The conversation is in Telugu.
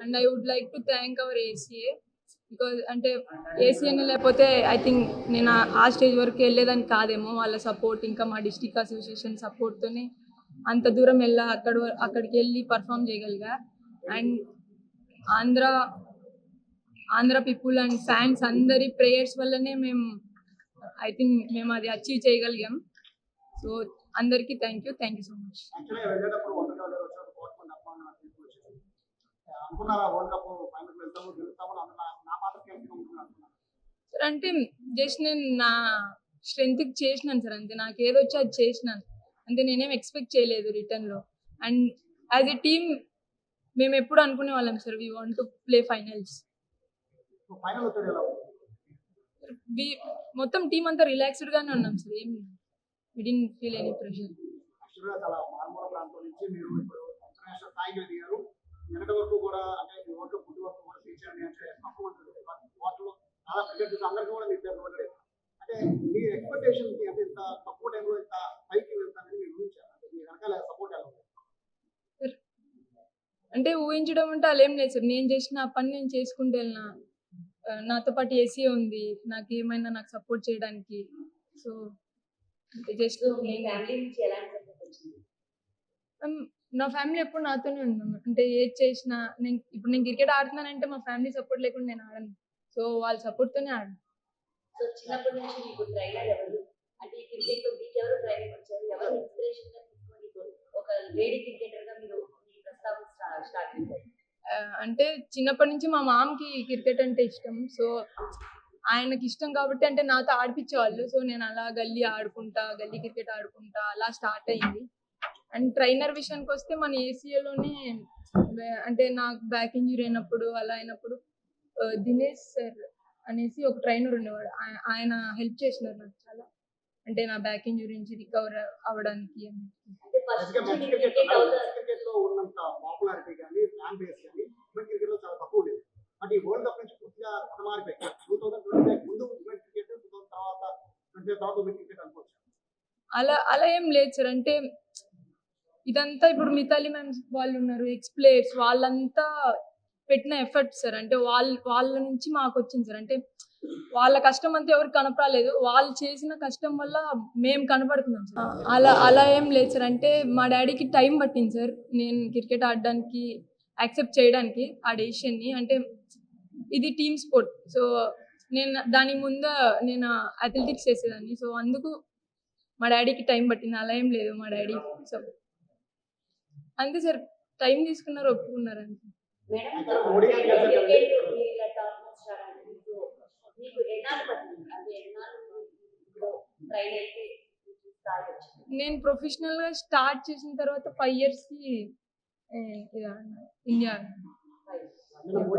And I would like to thank our ACA because అంటే ఏసీఏని లేకపోతే ఐ థింక్ నేను ఆ- స్టేజ్ వరకు వెళ్ళేదాన్ని కాదేమో. వాళ్ళ సపోర్ట్ ఇంకా మా డిస్ట్రిక్ట్ అసోసియేషన్ సపోర్ట్తోనే అంత దూరం వెళ్ళా అక్కడ అక్కడికి వెళ్ళి perform చేయగలిగా. And Andhra Andhra people and fans అందరి ప్రేయర్స్ వల్లనే మేము ఐ థింక్ మేము అది అచీవ్ చేయగలిగాం. సో అందరికీ thank you thank you so much యాక్చువల్గా వెళ్ళేటప్పుడు వరల్డ్ కప్ వచ్చినప్పుడు కోర్ట్ మంది అభిమానులు నాకు తీసుకొచ్చారు అనుకున్నారా వరల్డ్ కప్ ఫైనల్ వెళ్తాము గెలుస్తాము అని నా నా పాత్ర కేంద్రంగా ఉంటుంది అనుకున్నాను సార్ అంటే జస్ట్ నేను నా స్ట్రెంగ్త్కి చేసినాను సార్ అంతే. నాకు ఏదో వచ్చి అది చేసినాను. అంతే నేనేం ఎక్స్పెక్ట్ చేయలేదు రిటర్న్లో అండ్ యాజ్ ఎ టీమ్ మేము ఎప్పుడు అనుకునే వాళ్ళం sir we want to play finals మొత్తం టీం అంతా రిలాక్స్డ్గానే ఉన్నాం సార్ ఏం విడిన్ ఫీల్ ఎనీ ప్రెషర్ యాక్చువల్గా చాలా మారుమూల ప్రాంతం నుంచి మీరు ఇప్పుడు ఇంటర్నేషనల్ స్థాయికి ఎదిగారు వెనక వరకు కూడా అంటే మీ ఓట్లు ముందు వరకు కూడా టీచర్ని అంటే తక్కువ ఉంటుంది వాటిలో చాలా క్రికెట్ అందరికీ కూడా మీ పేరు నోటలేదు అంటే మీ ఎక్స్పెక్టేషన్ అంటే ఇంత తక్కువ టైంలో ఇంత పైకి వెళ్తానని మీరు ఊహించారు? అంటే మీ వెనకాల సపోర్ట్ ఎలా ఉంది? అంటే ఊహించడం అంటే అలా ఏం లేదు సార్. నేను చేసిన పని నేను చేసుకుంటూ వెళ్ళిన ఆ, నాతో పాటు ఏసీ ఉంది. నాకు ఏమైనా నాకు సపోర్ట్ చేయడానికి. సో జస్ట్ మీ ఫ్యామిలీ నుంచి ఎలాంటి సపోర్ట్ వచ్చింది? Um, నా ఫ్యామిలీ ఎప్పుడు నాతోనే ఉన్నాం అంటే ఏది చేసినా నేను ఇప్పుడు నేను క్రికెట్ ఆడుతున్నానంటే మా ఫ్యామిలీ సపోర్ట్ లేకుండా నేను ఆడను. సో వాళ్ళ సపోర్ట్తోనే ఆడను సో చిన్నప్పటి నుంచి మీకు ట్రైనర్ ఎవరు? అంటే ఈ క్రికెట్లో మీకు ఎవరు ట్రైనింగ్ వచ్చారు ఎవరు ఇన్స్పిరేషన్గా తీసుకొని మీకు ఒక లేడీ క్రికెటర్గా మీరు మీ ప్రస్తావన స్టా- స్టార్ట్ చేశారు? ఆ, అంటే చిన్నప్పటి నుంచి మా మామకి క్రికెట్ అంటే ఇష్టం. సో ఆయనకి ఇష్టం కాబట్టి అంటే నాతో ఆడిపించేవాళ్ళు సో నేను అలా గల్లీ ఆడుకుంటా గల్లీ క్రికెట్ ఆడుకుంటా అలా స్టార్ట్ అయింది. అండ్ ట్రైనర్ విషయానికి వస్తే మన ఏసీఏలోనే అంటే నాకు బ్యాక్ ఇంజురీ అయినప్పుడు అలా అయినప్పుడు దినేష్ సార్ అనేసి ఒక ట్రైనర్ ఉండేవాడు. ఆయ- ఆయన హెల్ప్ చేసినారు నాకు చాలా. అంటే నా బ్యాక్ ఇంజురీ నుంచి రికవర్ అని అంటే ఈ వరల్డ్ కప్ నుంచి పూర్తిగా మారిపోయి టూ థౌసండ్ ట్వంటీ ఫైవ్ ముందు ఉమెన్ క్రికెట్ టూ థౌసండ్ తర్వాత ట్వంటీ తర్వాత ఉమెన్ క్రికెట్ అనుకోవచ్చు. అలా అలా ఏం లేదు సార్. అంటే ఇదంతా ఇప్పుడు మితాలి మ్యామ్ వాళ్ళు ఉన్నారు ఎక్స్ ప్లేయర్స్ వాళ్ళంతా పెట్టిన ఎఫర్ట్ సార్. అంటే వాళ్ళ వాళ్ళ నుంచి మాకు వచ్చింది సార్. అంటే వాళ్ళ కష్టం అంతా ఎవరికి కనపరాలేదు వాళ్ళు చేసిన కష్టం వల్ల మేము కనపడుతున్నాం సార్. అలా అలా ఏం లేదు సార్. అంటే మా డాడీకి టైం పట్టింది సార్. నేను క్రికెట్ ఆడడానికి యాక్సెప్ట్ చేయడానికి ఆ డెసిషన్ని. అంటే ఇది టీమ్ స్పోర్ట్. సో నేను దాని ముందు నేను అథ్లెటిక్స్ చేసేదాన్ని. సో అందుకు మా డాడీకి టైం పట్టింది. అలా ఏం లేదు మా డాడీ సో అంతే సార్. టైం తీసుకున్నారు ఒప్పుకున్నారు అంతే నేను ప్రొఫెషనల్గా స్టార్ట్ చేసిన తర్వాత ఫైవ్ ఇయర్స్కి ఇండియా అందులో